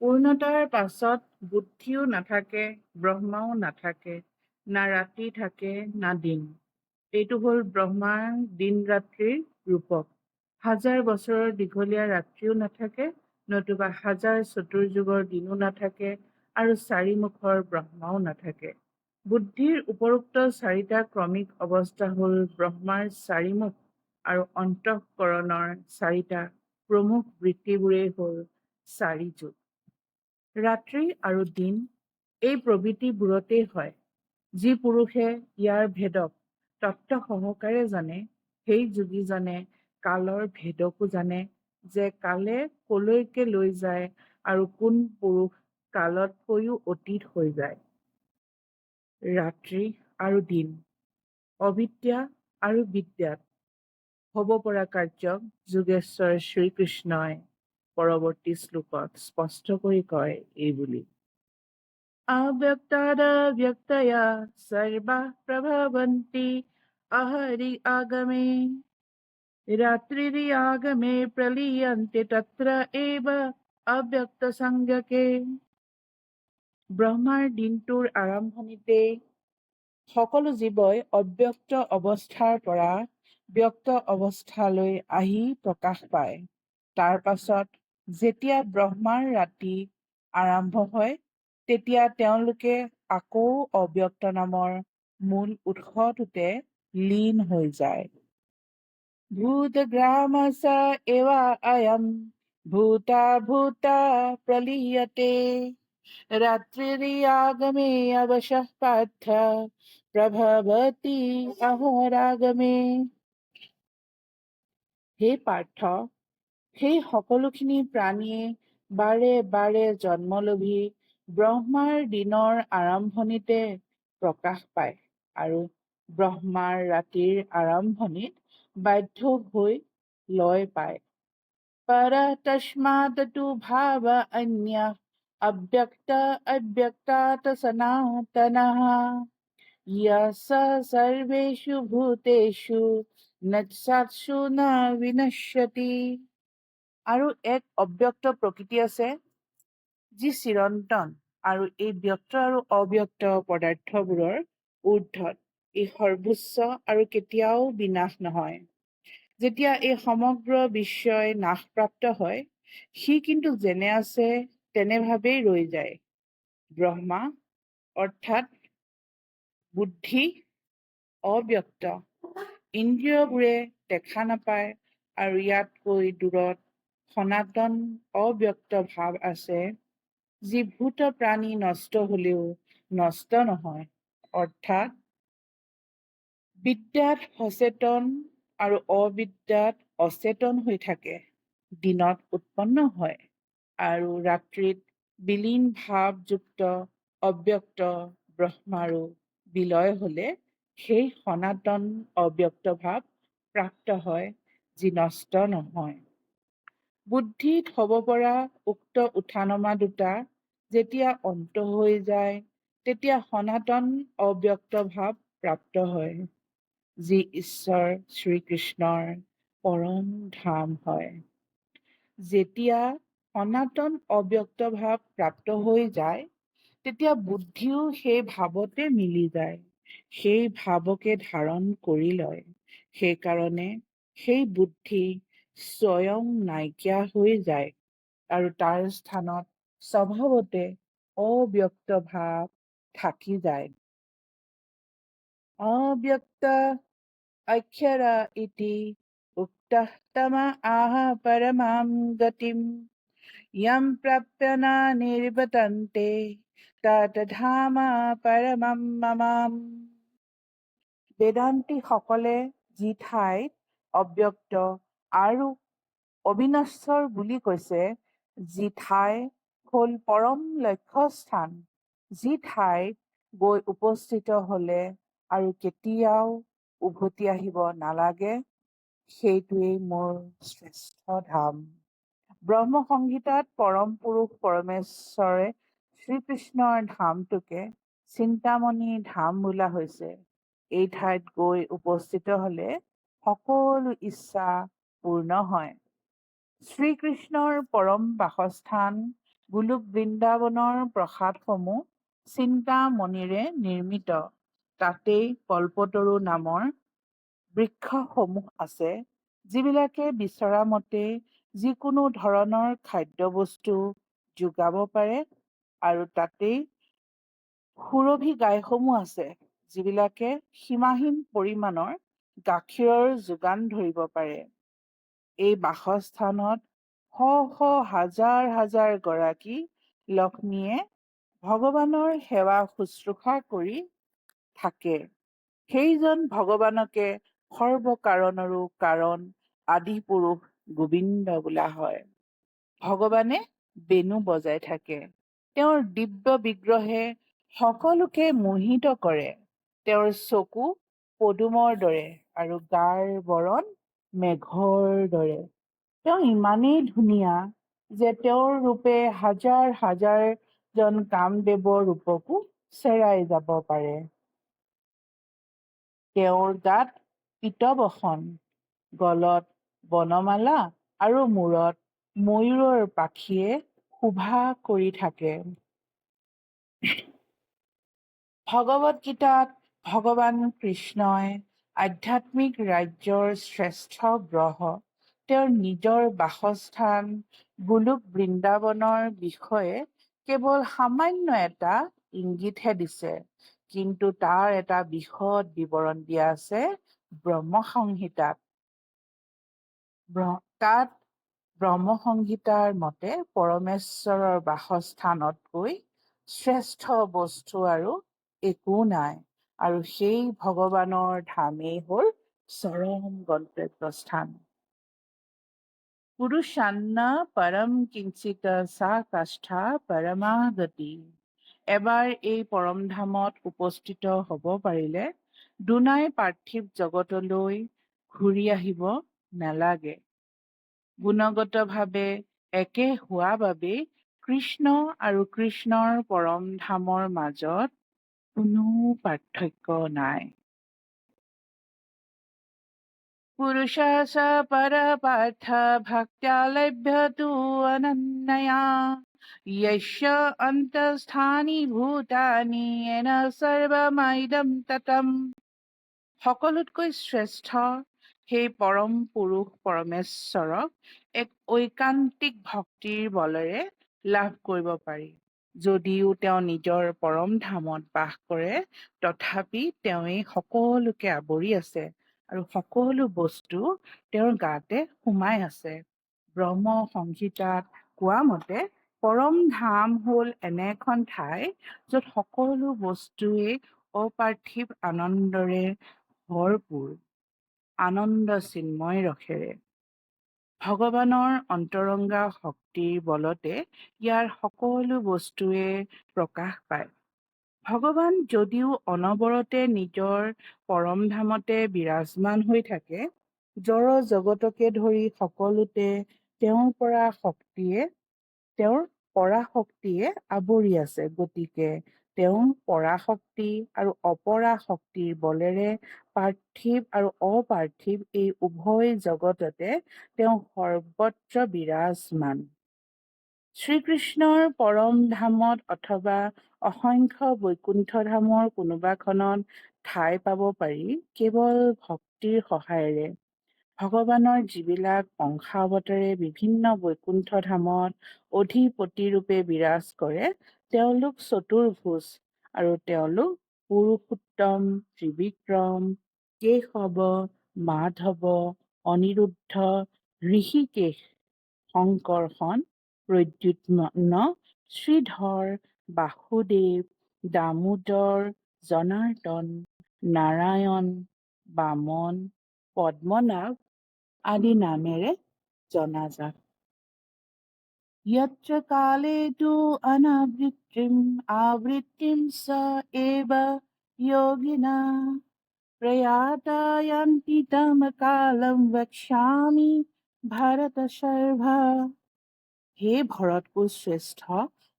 পূৰ্ণতাৰ পাছত বুদ্ধিও নাথাকে ব্ৰহ্মাও নাথাকে না ৰাতি থাকে না দিন। এইটো হ'ল ব্ৰহ্মাৰ দিন ৰাত্ৰিৰ ৰূপক। হাজাৰ বছৰৰ দীঘলীয়া ৰাত্ৰিও নাথাকে নতুবা হাজাৰ চতুৰ্যুগৰ দিনো নাথাকে আৰু চাৰিমুখৰ ব্ৰহ্মাও নাথাকে। বুদ্ধিৰ উপৰোক্ত চাৰিটা ক্ৰমিক অৱস্থা হ'ল ব্ৰহ্মাৰ চাৰিমুখ আৰু অন্তঃকৰণৰ চাৰিটা প্ৰমুখ বৃত্তিবোৰেই হ'ল চাৰি যুগ ৰাত্ৰি আৰু দিন এই প্ৰভৃতিবোৰতেই হয়। যি পুৰুষে ইয়াৰ ভেদক তত্ত্ব সহকাৰে জানে সেই যোগীজনে কালৰ ভেদকো জানে যে কালে কলৈকে লৈ যায় আৰু কোন পুৰুষ কালতকৈও অতীত হৈ যায়। ৰাত্ৰি আৰু দিন অবিদ্যা আৰু বিদ্যাত হ'ব পৰা কাৰ্যক যোগেশ্বৰ শ্ৰীকৃষ্ণই। পৰৱৰ্তী শ্লোকত স্পষ্ট কৰি কয় এইবুলি বুলি। আহৰি আগমে। প্ৰলীয়ন্তে তত্ৰ অব্যক্ত সংজ্ঞকে। ব্ৰহ্মাৰ দিনটোৰ আৰম্ভণিতে সকলো জীৱই অব্যক্ত অৱস্থাৰ পৰা ব্যক্ত অৱস্থালৈ আহি প্ৰকাশ পায়। তাৰ পাছত যেতিয়া ব্ৰহ্মাৰ ৰাতি আৰম্ভ হয়, তেতিয়া তেওঁলোকে আকৌ অব্যক্ত নামৰ মূল উৎসটোতে লীন হৈ যায়। ভূতগ্ৰামস এৱ অয়ম ভূতা ভূতা প্ৰলীয়তে। ৰাত্ৰিৰ্যাগমে অৱশः পাৰ্থ, প্ৰভৱতি অহৰাগমে হে পাৰ্থ সেই সকলোখিনি প্ৰাণীয়ে বাৰে বাৰে জন্মলভী ব্ৰহ্মাৰ দিনৰ আৰম্ভণিতে প্ৰকাশ পায় আৰু ব্ৰহ্মাৰ ৰাতিৰ আৰম্ভণিত বাধ্য হৈ লয় পায়। পৰ তস্মাৎ ভাৱ অন্য অব্যক্ত অব্যক্তাৎ সনাতনः। সৰ্বেষু ভূতেষু নৎসাৎসু ন আৰু এক অব্যক্ত প্ৰকৃতি আছে যি চিৰন্তন আৰু এই ব্যক্ত আৰু অব্যক্ত পদাৰ্থবোৰৰ ঊৰ্ধত এই সৰ্বোচ্চ আৰু কেতিয়াও বিনাশ নহয়। যেতিয়া এই সমগ্ৰ বিশ্বই নাশপ্ৰাপ্ত হয় সি কিন্তু যেনে আছে তেনেভাৱেই ৰৈ যায়। ব্ৰহ্মা অৰ্থাৎ বুদ্ধি অব্যক্ত। ইন্দ্ৰিয়বোৰে দেখা নাপায় আৰু ইয়াতকৈ দূৰত সনাতন অব্যক্ত ভাৱ আছে যি ভূত প্ৰাণী নষ্ট হলেও নষ্ট নহয়। অৰ্থাৎ বিদ্যাত সচেতন আৰু অবিদ্যাত অচেতন হৈ থাকে। দিনত উৎপন্ন হয় আৰু ৰাত্ৰিত বিলীন ভাৱযুক্ত অব্যক্ত ব্ৰহ্মাৰো বিলয় হলে সেই সনাতন অব্যক্ত ভাৱ প্ৰাপ্ত হয় যি নষ্ট নহয়। বুদ্ধিত হ'ব পৰা উক্ত উঠানমা দুটা যেতিয়া অন্ত হৈ যায় তেতিয়া সনাতন অব্যক্ত ভাৱ প্ৰাপ্ত হয় যি ঈশ্বৰ শ্ৰীকৃষ্ণৰ পৰম ধাম হয়। যেতিয়া সনাতন অব্যক্ত ভাৱ প্ৰাপ্ত হৈ যায় তেতিয়া বুদ্ধিও সেই ভাৱতে মিলি যায় সেই ভাৱকে ধাৰণ কৰি লয়। সেইকাৰণে সেই বুদ্ধি স্বয়ং নাইকিয়া হৈ যায় আৰু তাৰ স্থানত স্বভাৱতে অব্যক্ত ভাৱ থাকি যায়। অব্যক্ত অক্ষৰা ইতি উক্তমা আহ পৰমাম গতিম। প্ৰাপ্য না নিৰ্বতন্তে তত পৰমম মমাম। বেদান্তীসকলে যি ঠাইত অব্যক্ত আৰু অবিনশ্বৰ বুলি কৈছে যি ঠাই হ'ল পৰম লক্ষ্যস্থান যি ঠাইত গৈ উপস্থিত হলে আৰু কেতিয়াও উভতি আহিব নালাগে সেইটোৱেই মোৰ শ্ৰেষ্ঠ ধাম। ব্ৰহ্ম সংহিতাত পৰম পুৰুষ পৰমেশ্বৰে শ্ৰীকৃষ্ণৰ ধামটোকে চিন্তামণি ধাম বোলা হৈছে। এই ঠাইত গৈ উপস্থিত হলে সকলো ইচ্ছা পূৰ্ণ হয়। শ্ৰীকৃষ্ণৰ পৰম বাসস্থান গোলোক বৃন্দাবনৰ প্ৰসাদসমূহ চিন্তামণিৰে নিৰ্মিত। তাতেই কল্পতৰু নামৰ বৃক্ষসমূহ আছে যিবিলাকে বিচৰা মতে যিকোনো ধৰণৰ খাদ্যবস্তু যোগাব পাৰে আৰু তাতেই সুৰভি গাইসমূহ আছে যিবিলাকে সীমাহীন পৰিমাণৰ গাখীৰৰ যোগান ধৰিব পাৰে। এই বাসস্থানত শ শ হাজাৰ হাজাৰ গৰাকী লক্ষ্মীয়ে ভগৱানৰ সেৱা শুশ্ৰূষা কৰি থাকে। সেইজন ভগৱানকে সৰ্বকাৰণৰো কাৰণ আদি পুৰুষ গোবিন্দ বোলা হয়। ভগৱানে বেণু বজাই থাকে। তেওঁৰ দিব্য বিগ্ৰহে সকলোকে মোহিত কৰে। তেওঁৰ চকু পদুমৰ দৰে আৰু গাৰ বৰণ মেঘৰ দৰে। তেওঁ ইমানেই ধুনীয়া যে তেওঁৰ ৰূপে হাজাৰ হাজাৰ জন কামদেৱৰ ৰূপকো চেৰাই যাব পাৰে। তেওঁৰ গাত পীতবসন গলত বনমালা আৰু মূৰত ময়ূৰৰ পাখিয়ে শোভা কৰি থাকে। ভগৱত গীতাত ভগৱান কৃষ্ণই আধ্যাত্মিক ৰাজ্যৰ শ্ৰেষ্ঠ গ্ৰহ। তেওঁৰ নিজৰ বাসস্থান গোলোক বৃন্দাবনৰ বিষয়ে কেৱল সামান্য এটা ইংগিতহে দিছে। কিন্তু তাৰ এটা বিশদ বিৱৰণ দিয়া আছে ব্ৰহ্মসংহিতাত। ব্ৰ- তাত ব্ৰহ্মসংহিতাৰ মতে পৰমেশ্বৰৰ বাসস্থানতকৈ শ্ৰেষ্ঠ বস্তু আৰু একো নাই। আৰু সেই ভগৱানৰ ধামেই হ'ল চৰম গন্তব্যস্থান। পুৰুষান্ন পৰম কিঞ্চিত সা কাষ্ঠা পৰমাগতি। এবাৰ এই পৰমধামত উপস্থিত হ'ব পাৰিলে দুনাই পাৰ্থিৱ জগতলৈ ঘূৰি আহিব নালাগে। গুণগতভাৱে একে হোৱা বাবেই কৃষ্ণ আৰু কৃষ্ণৰ পৰম ধামৰ মাজত কোনো পাৰ্থক্য নাই পুৰুষা চ পৰপাৰ্থ ভক্ত্যা লভ্যতু অনন্যয়া यस्य অন্তঃস্থানি ভূতানি येन সৰ্বমাইদম ততম সকলোতকৈ শ্ৰেষ্ঠ সেই পৰম পুৰুষ পৰমেশ্বৰক এক ঐকান্তিক ভক্তিৰ বলেৰে লাভ কৰিব পাৰি যদিও তেওঁ নিজৰ পৰম ধামত বাস কৰে তথাপি তেওঁৱেই সকলোকে আৱৰি আছে আৰু সকলো বস্তু তেওঁৰ গাতে সোমাই আছে। ব্ৰহ্ম সংহিতাত কোৱা মতে পৰম ধাম হ'ল এনে এখন ঠাই য'ত সকলো বস্তুৱেই অপাৰ্থিৱ আনন্দৰে ভৰপূৰ আনন্দ চিন্ময় ৰসেৰে ভগৱানৰ অন্তৰংগা শক্তিৰ বলতে ইয়াৰ সকলো বস্তুৱে প্ৰকাশ পায়। ভগৱান যদিও অনবৰতে নিজৰ পৰমধামতে বিৰাজমান হৈ থাকে জড় জগতকে ধৰি সকলোতে তেওঁৰ পৰা শক্তিয়ে তেওঁৰ পৰাশক্তিয়ে আৱৰি আছে গতিকে তেওঁৰ পৰাশক্তি আৰু অপৰাশক্তিৰ বলেৰে পাৰ্থিৱ আৰু অপাৰ্থিৱ এই উভয় জগততে তেওঁ সৰ্বত্ৰ বিৰাজমান। শ্ৰীকৃষ্ণৰ পৰম ধামত অথবা অসংখ্য বৈকুণ্ঠ ধামৰ কোনোবাখনত ঠাই পাব পাৰি কেৱল ভক্তিৰ সহায়েৰে। ভগৱানৰ যিবিলাক অংশাৱতাৰে বিভিন্ন বৈকুণ্ঠ ধামত অধিপতিৰূপে বিৰাজ কৰে তেওঁলোক চতুৰ্ভুজ আৰু তেওঁলোক পুৰুষোত্তম ত্ৰিবিক্ৰম কেশৱ মাধৱ অনিৰুদ্ধ ঋষিকেশ শংকৰ্ষণ প্ৰদ্যুৎন শ্ৰীধৰ বাসুদেৱ দামোদৰ জনাৰ্দন নাৰায়ণ বামন পদ্মনাভ আদি নামেৰে জনাজাত यत्र काले तु अनावृत्तिम् आवृत्तिं स एव योगिना प्रयाता यान्ति तं कालं वक्ष्यामि भरतशर्भ হে ভৰতকুল শ্ৰেষ্ঠ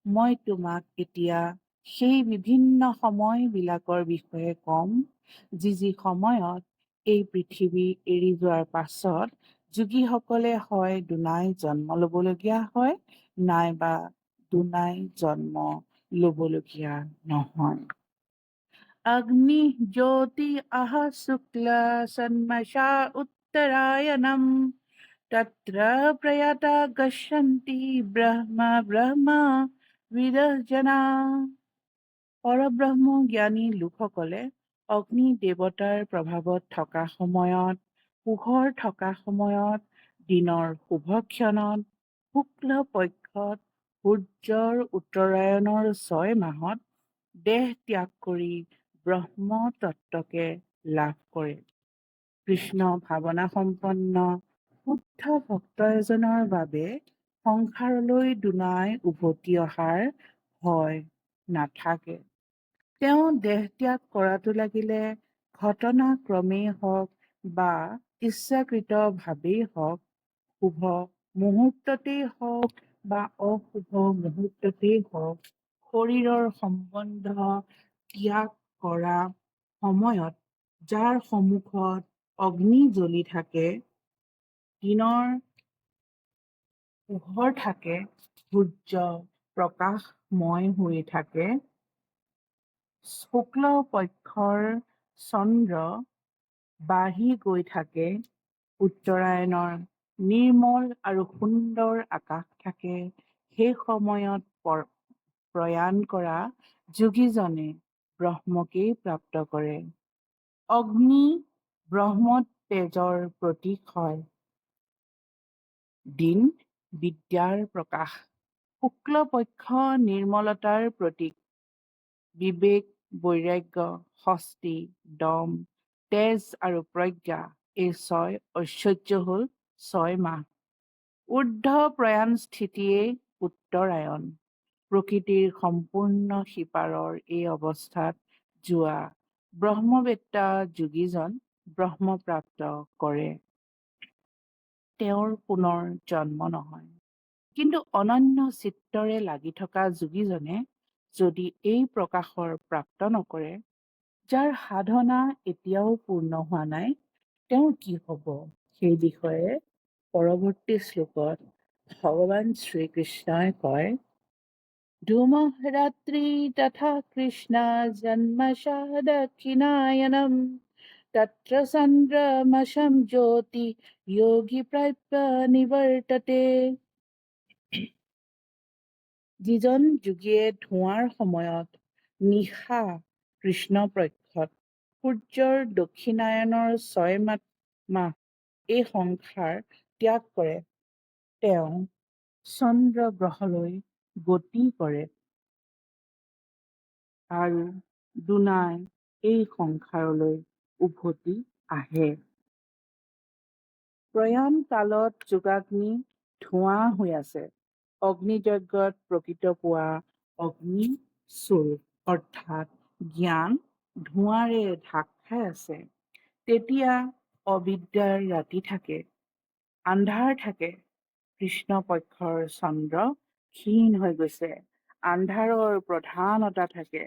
মই তোমাক এতিয়া সেই বিভিন্ন সময়বিলাকৰ বিষয়ে ক'ম যি যি সময়ত এই পৃথিৱী এৰি যোৱাৰ পাছত যোগীসকলে হয় দুনাই জন্ম ল'বলগীয়া হয় নাইবা দুনাই জন্ম ল'বলগীয়া নহয়। অগ্নি জ্যোতি আহ শুক্ল সন্মশা উত্তৰায়ণম পৰব্ৰহ্ম জ্ঞানী লোকসকলে অগ্নি দেৱতাৰ প্ৰভাৱত থকা সময়ত পোহৰ থকা সময়ত দিনৰ শুভক্ষণত শুক্ল পক্ষত সূৰ্যৰ উত্তৰায়ণৰ ছয় মাহত দেহ ত্যাগ কৰি ব্ৰহ্ম তত্ত্বকে লাভ কৰে। কৃষ্ণ ভাৱনা সম্পন্ন শুদ্ধ ভক্ত এজনৰ বাবে সংসাৰলৈ দুনাই উভতি অহাৰ ভয় নাথাকে। তেওঁ দেহ ত্যাগ কৰাটো লাগিলে ঘটনাক্ৰমেই হওক বা ইচ্ছাকৃতভাৱেই হওক শুভ মুহূৰ্ততেই হওক বা অশুভ মুহূৰ্ততেই হওক শৰীৰৰ সম্বন্ধ ত্যাগ কৰা সময়ত যাৰ সন্মুখত অগ্নি জ্বলি থাকে দিনৰ পোহৰ থাকে সূৰ্য প্ৰকাশময় হৈ থাকে শুক্ল পক্ষৰ চন্দ্ৰ বাঢ়ি গৈ থাকে। উত্তৰায়ণৰ নিৰ্মল আৰু সুন্দৰ আকাশ থাকে। সেই সময়ত পৰ- প্ৰয়াণ কৰা যোগীজনে ব্ৰহ্মকেই প্ৰাপ্ত কৰে। অগ্নি ব্ৰহ্ম তেজৰ প্ৰতীক হয়। দিন বিদ্যাৰ প্ৰকাশ। শুক্ল পক্ষ নিৰ্মলতাৰ প্ৰতীক। বিবেক বৈৰাগ্য ষষ্ঠী দম তেজ আৰু প্ৰজ্ঞা এই ছয় ঐশ্বৰ্য হল ছয় মাহ। ঊৰ্ধ্ব প্ৰয়াণ স্থিতিয়েই উত্তৰায়ণ। প্ৰকৃতিৰ সম্পূৰ্ণ সিপাৰৰ এই অৱস্থাত যোৱা ব্ৰহ্মবেত্তা যোগীজন ব্ৰহ্মপ্ৰাপ্ত কৰে। তেওঁৰ পুনৰ জন্ম নহয়। কিন্তু অনন্য চিত্তৰে লাগি থকা যোগীজনে যদি এই প্ৰকাশৰ প্ৰাপ্ত নকৰে যাৰ সাধনা এতিয়াও পূৰ্ণ হোৱা নাই তেওঁৰ কি হব? সেই বিষয়ে পৰৱৰ্তী শ্লোকত ভগৱান শ্ৰীকৃষ্ণই কয় ধূমः ৰাত্ৰি তথা কৃষ্ণ জন্মশা দক্ষিণায়নম চন্দ্ৰমশম জ্যোতি যোগী প্ৰাপ্য নিৱৰ্ততে যিজন যোগীয়ে ধোঁৱাৰ সময়ত নিশা কৃষ্ণ পক্ষত। সূৰ্যৰ দক্ষিণায়নৰ ছয় মাত মাহ এই সংসাৰ ত্যাগ কৰে। তেওঁ চন্দ্ৰ গ্ৰহলৈ গতি কৰে। আৰু দুনাই এই সংসাৰলৈ উভতি আহে। প্ৰয়াণ কালত যোগাগ্নি ধোঁৱা হৈ আছে। অগ্নিযজ্ঞত প্ৰকৃত পোৱা অগ্নি চোৰ অৰ্থাৎ জ্ঞান ধোঁৱাৰে ঢাক খাই আছে। তেতিয়া অবিদ্যাৰ ৰাতি থাকে আন্ধাৰ থাকে। কৃষ্ণ পক্ষৰ চন্দ্ৰ ক্ষীণ হৈ গৈছে আন্ধাৰৰ প্ৰধানতা থাকে।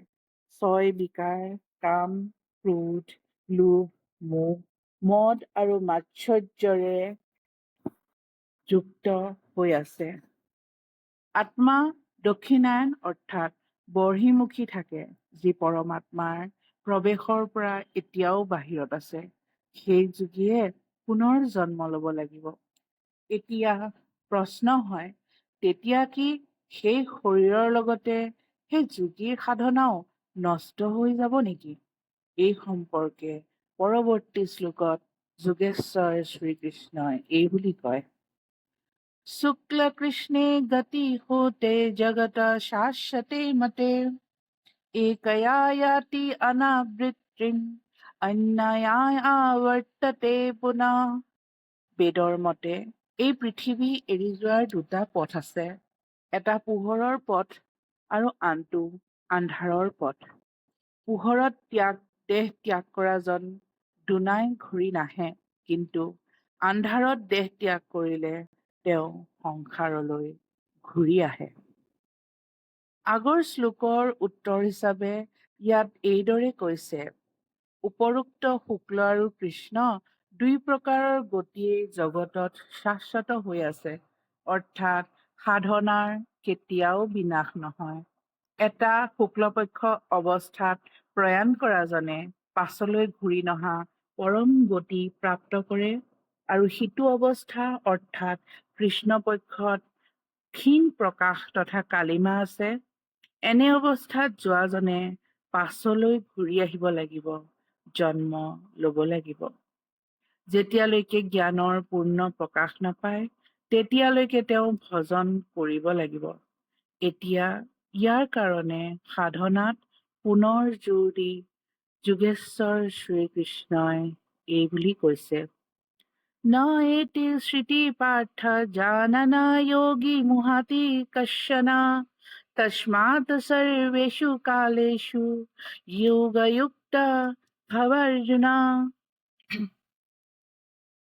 ছয় বিকাৰ কাম ক্ৰোধ লোভ মোহ মদ আৰু মাৎসৰ্যৰে যুক্ত হৈ আছে। আত্মা দক্ষিণায়ন অৰ্থাৎ বৰ্হিমুখী থাকে। যি পৰমাত্মাৰ প্ৰৱেশৰ পৰা এতিয়াও বাহিৰত আছে সেই যোগীয়ে পুনৰ জন্ম ল'ব লাগিব। এতিয়া প্ৰশ্ন হয় তেতিয়া কি সেই শৰীৰৰ লগতে সেই যোগীৰ সাধনাও নষ্ট হৈ যাব নেকি? এই সম্পৰ্কে পৰৱৰ্তী শ্লোকত যোগেশ্বৰ শ্ৰীকৃষ্ণই এই বুলি কয়। শুক্ল কৃষ্ণে গতি হোতে জগত শাশ্বতে মতে एकया याति अनावृत्तिम् अन्यया আৱৰ্ততে পুনঃ বেদৰ মতে এই পৃথিৱী এৰি যোৱাৰ দুটা পথ আছে এটা পোহৰৰ পথ আৰু আনটো আন্ধাৰৰ পথ পোহৰত ত্যাগ দেহ ত্যাগ কৰাজন দুনাই ঘূৰি নাহে কিন্তু আন্ধাৰত দেহ ত্যাগ কৰিলে তেওঁ সংসাৰলৈ ঘূৰি আহে আগৰ শ্লোকৰ উত্তৰ হিচাপে ইয়াত এইদৰে কৈছে উপৰোক্ত শুক্ল আৰু কৃষ্ণ দুই প্ৰকাৰৰ গতিয়ে জগতত শাশ্বত হৈ আছে অৰ্থাৎ সাধনাৰ কেতিয়াও বিনাশ নহয়। এটা শুক্লপক্ষ অৱস্থাত প্ৰয়াণ কৰাজনে পাছলৈ ঘূৰি নহা পৰম গতি প্ৰাপ্ত কৰে আৰু সিটো অৱস্থা অৰ্থাৎ কৃষ্ণপক্ষত ক্ষীণ প্ৰকাশ তথা কালিমা আছে। এনে অৱস্থাত যোৱাজনে পাছলৈ ঘূৰি আহিব লাগিব জন্ম ল'ব লাগিব। যেতিয়ালৈকে জ্ঞানৰ পূৰ্ণ প্ৰকাশ নাপায় তেতিয়ালৈকে তেওঁ ভজন কৰিব লাগিব। এতিয়া ইয়াৰ কাৰণে সাধনাত পুনৰ জোৰ দি যোগেশ্বৰ শ্ৰীকৃষ্ণই এই বুলি কৈছে ন এতি শ্ৰুতি পাৰ্থ জানন যোগী মুহাতি কশ্যনা তস্মাৎ সৰ্বেষু কালেষু যোগযুক্ত ভৱাৰ্জুনা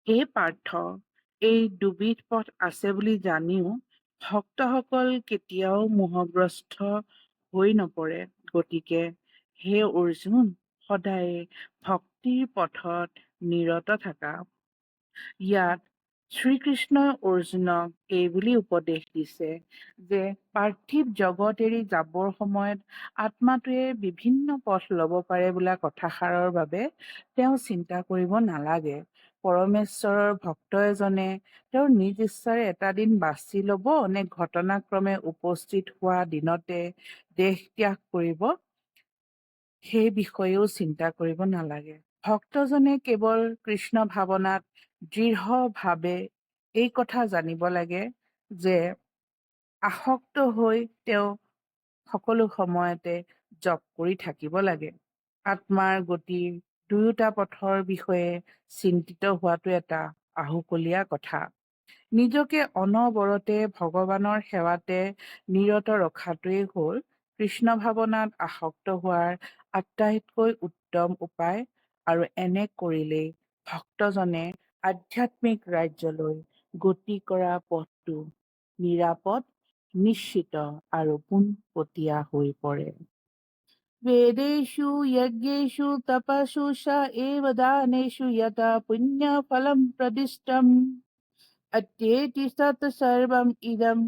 হে পাৰ্থ এই দুবিধ পথ আছে বুলি জানিও ভক্তসকল কেতিয়াও মোহগ্ৰস্ত হৈ নপৰে। গতিকে হে অৰ্জুন সদায়ে ভক্তিৰ পথত নিৰত থাকা। ইয়াত শ্ৰীকৃষ্ণই অৰ্জুনক এই বুলি উপদেশ দিছে যে পাৰ্থিৱ জগত এৰি যাবৰ সময়ত আত্মাটোৱে বিভিন্ন পথ ল'ব পাৰে বোলা কথাষাৰৰ বাবে তেওঁ চিন্তা কৰিব নালাগে। পৰমেশ্বৰৰ ভক্ত এজনে তেওঁৰ নিজ ইচ্ছাৰে এটা দিন বাছি ল'ব নে ঘটনাক্ৰমে উপস্থিত হোৱা দিনতে দেহ ত্যাগ কৰিব সেই বিষয়েও চিন্তা কৰিব নালাগে। ভক্তজনে কেৱল কৃষ্ণ ভাৱনাত দৃঢ়ভাৱে এই কথা জানিব লাগে যে আসক্ত হৈ তেওঁ সকলো সময়তে জপ কৰি থাকিব লাগে। আত্মাৰ গতিৰ দুয়োটা পথৰ বিষয়ে চিন্তিত হোৱাটো এটা আহুকলীয়া কথা। নিজকে অনবৰতে ভগৱানৰ সেৱাতে নিৰত ৰখাটোৱেই হ'ল কৃষ্ণ ভাৱনাত আসক্ত হোৱাৰ আটাইতকৈ উত্তম উপায় আৰু এনে কৰিলেই ভক্তজনে আধ্যাত্মিক ৰাজ্যলৈ গতি কৰা পথটো নিৰাপদ, নিশ্চিত আৰু পোনপটীয়া হৈ পৰে। বেদেশু যজ্ঞেশু তপসু স এব দানেশু যথা পুণ্যফলম প্রদিষ্টম অত্যেতি সত সর্বম ইদম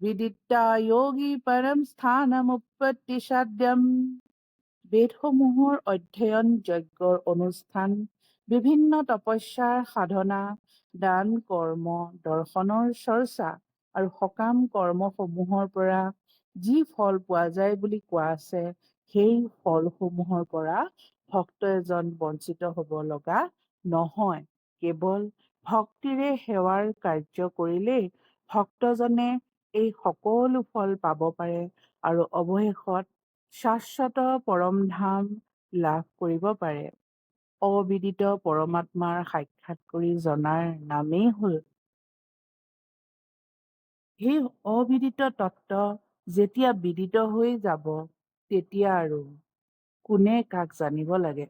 বিদিতা যোগী পৰম স্থানম উৎপত্তি সাধ্যম। বেদসমূহৰ অধ্যয়ন যজ্ঞৰ অনুষ্ঠান বিভিন্ন তপস্যাৰ সাধনা দান কৰ্ম দৰ্শনৰ চৰ্চা আৰু সকাম কৰ্মসমূহৰ পৰা যি ফল পোৱা যায় বুলি কোৱা আছে সেই ফলসমূহৰ পৰা ভক্ত এজন বঞ্চিত হব লগা নহয়। কেৱল ভক্তিৰে সেৱাৰ কাৰ্য কৰিলেই ভক্তজনে এই সকলো ফল পাব পাৰে আৰু অৱশেষত শাশ্বত পৰমধাম লাভ কৰিব পাৰে। অবিদিত পৰমাত্মাৰ সাক্ষাৎ কৰি জনাৰ নামেই হ'ল। সেই অবিদিত তত্ত্ব যেতিয়া বিদিত হৈ যাব তেতিয়া আৰু কোনে কাক জানিব লাগে?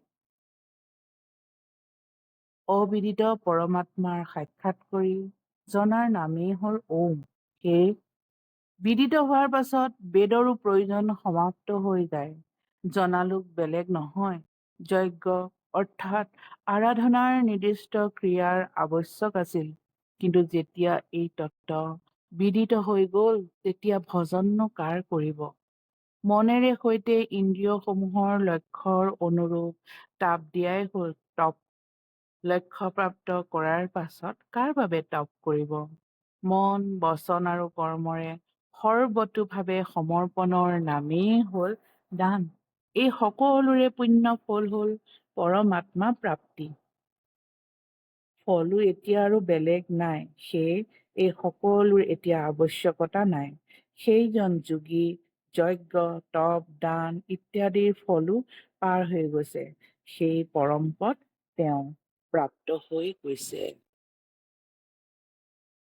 অবিদিত পৰমাত্মাৰ সাক্ষাৎ কৰি জনাৰ নামেই হ'ল ওম। সেয়ে বিদিত হোৱাৰ পাছত বেদৰো প্ৰয়োজন সমাপ্ত হৈ যায়। জনালোক বেলেগ নহয়। যজ্ঞ অৰ্থাৎ আৰাধনাৰ নিৰ্দিষ্ট ক্ৰিয়াৰ আৱশ্যক আছিল। কিন্তু যেতিয়া এই তত্ত্ব বিদিত হৈ গল তেতিয়া ভজননো কাৰ কৰিব? মনেৰে সৈতে ইন্দ্ৰিয়সমূহৰ লক্ষ্যৰ অনুৰূপ তাপ দিয়াই হ'ল। তপ লক্ষ্যপ্ৰাপ্ত কৰাৰ পাছত কাৰ বাবে তপ কৰিব? মন বচন আৰু কৰ্মৰে সৰ্বতোভাৱে সমৰ্পণৰ নামেই হ'ল দান। এই সকলোৰে পুণ্য ফল হ'ল পৰমাত্মা প্ৰাপ্তি। ফলো এতিয়া আৰু বেলেগ নাই সেয়ে এই সকলোৰ এতিয়া আৱশ্যকতা নাই। সেইজন যোগী যজ্ঞ তপ দান ইত্যাদিৰ ফলো পাৰ হৈ গৈছে। সেই পৰম পদ তেওঁ প্ৰাপ্ত হৈ গৈছে।